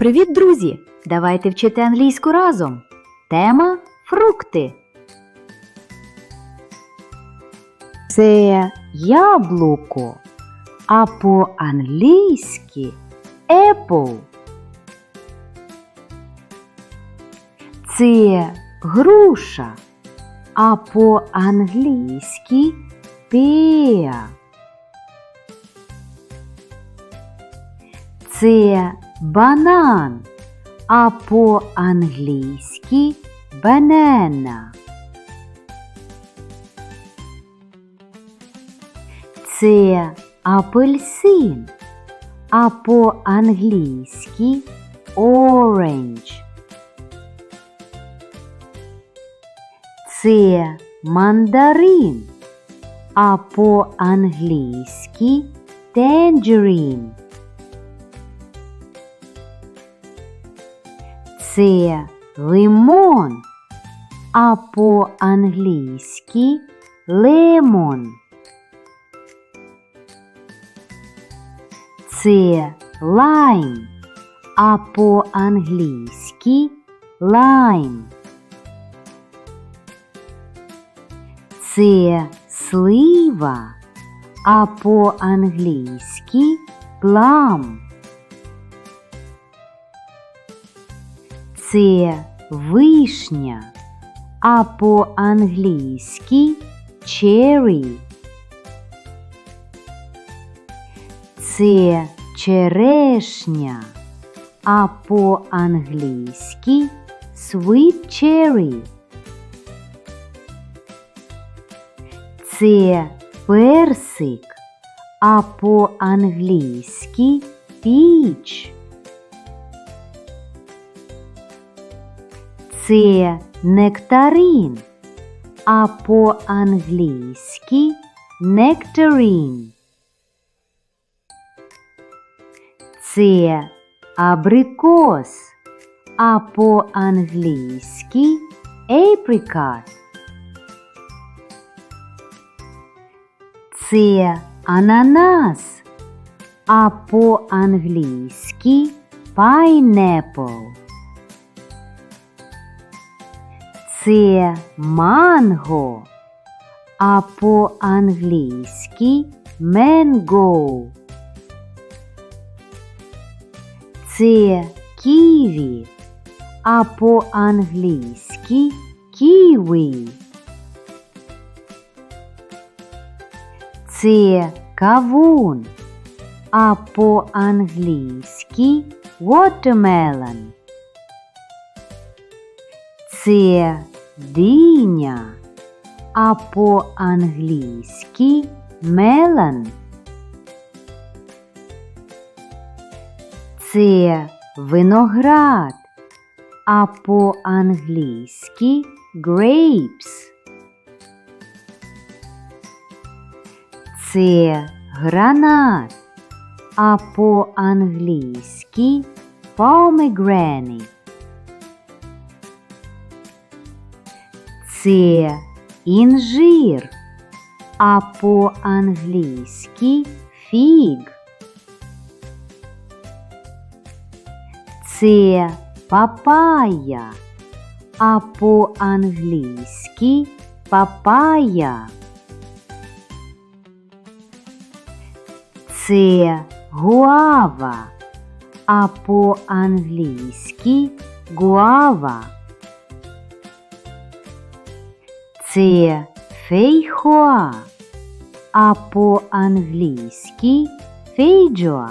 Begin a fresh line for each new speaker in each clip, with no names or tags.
Привіт, друзі! Давайте вчити англійську разом. Тема фрукти. Це яблуко, а по-англійськи apple. Це груша, а по-англійськи pear. Це банан, а по-англійськи банана. Це апельсин, а по-англійськи orange. Це мандарин, а по-англійськи tangerine. Це лимон, а по-англійськи лемон. Це лайм, а по-англійськи лайм. Це слива, а по-англійськи плам. Це вишня, а по-англійськи cherry. Це черешня, а по-англійськи sweet cherry. Це персик, а по-англійськи peach. Це нектарин, а по-англійськи nectarine. Це абрикос, а по-англійськи apricot. Це ананас, а по-англійськи pineapple. Це манго, а по-англійськи mango. Це ківі, а по-англійськи ківі. Це кавун, а по-англійськи watermelon. Це диня, а по-англійськи melon. Це виноград, а по-англійськи grapes. Це гранат, а по-англійськи pomegranate. Це інжир, а по-англійськи фіг. Це папая, а по-англійськи папая. Це гуава, а по-англійськи гуава. Це фейхоа, а по-англійськи фейджоа.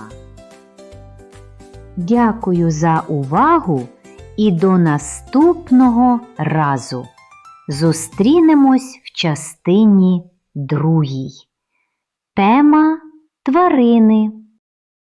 Дякую за увагу і до наступного разу. Зустрінемось в частині другій. Тема тварини.